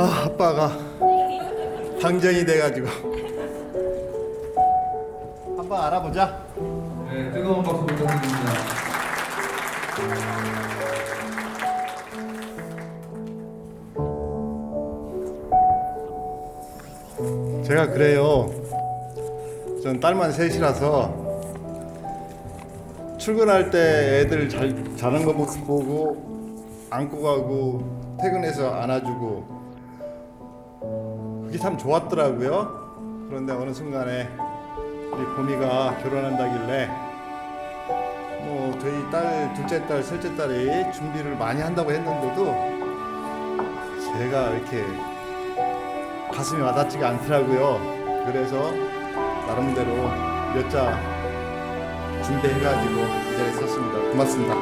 아, 아빠가 방전이 돼가지고 한번 알아보자. 네, 뜨거운 박수 부탁드립니다. 제가 그래요. 전 딸만 셋이라서 출근할 때 애들 잘 자는 거 보고 안고 가고 퇴근해서 안아주고 그게 참 좋았더라고요. 그런데 어느 순간에 우리 봄이가 결혼한다길래 뭐 저희 딸 둘째 딸 셋째 딸이 준비를 많이 한다고 했는데도 제가 이렇게 가슴이 와닿지가 않더라고요. 그래서 나름대로 몇 자 준비해가지고 이 자리에 섰습니다. 고맙습니다.